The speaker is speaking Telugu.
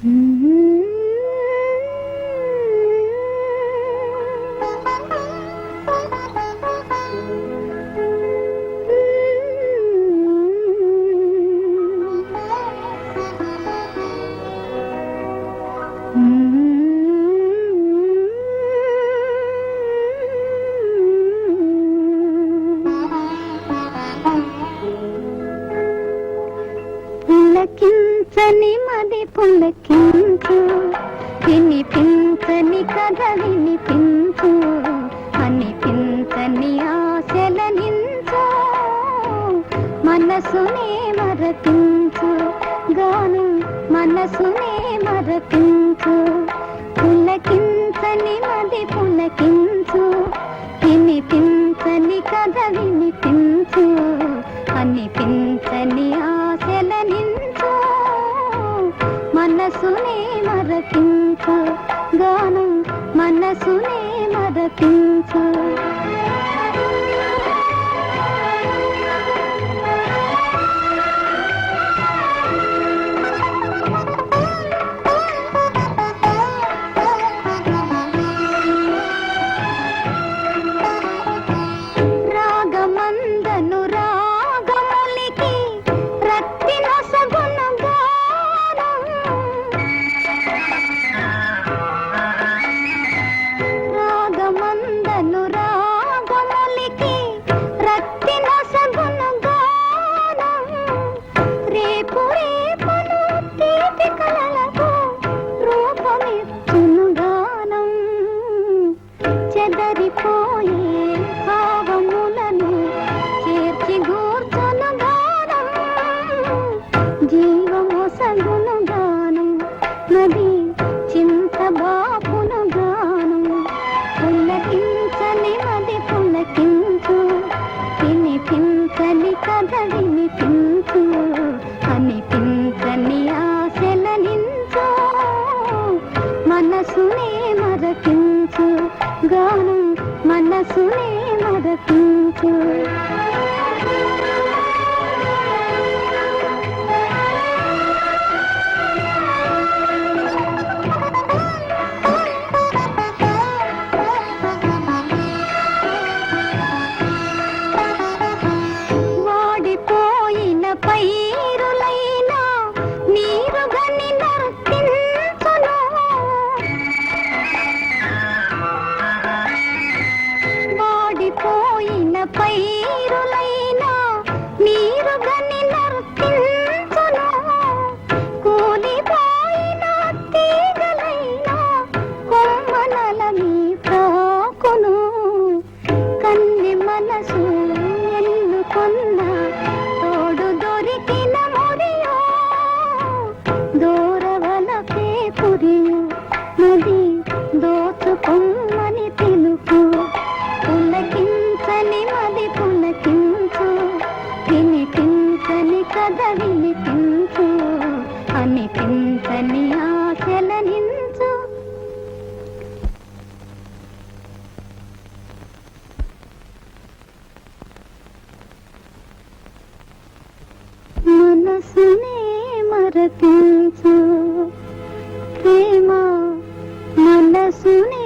పులకించని మది పులకించు. వినిపించని కథ వినిపించు. అనిపించని ఆశల నించు. మనసునే మరపించు. గాను మనసునే మరపించు. పులకించని మది పులకించు. వినిపించని కథ వినిపించు. అనిపించని ఆ మనసునే మరపించు గానం మనసునే మరపించు భావములను చేర్చి గూర్చను గానం. గానం మనసునే మదకించు పులకించుకుమ్మని తినుకు పులకించని మది పులకించు వినిపించని కథ వినిపించు అనిపించని ఆశల నించు. మరపించు ప్రేమ మనసునే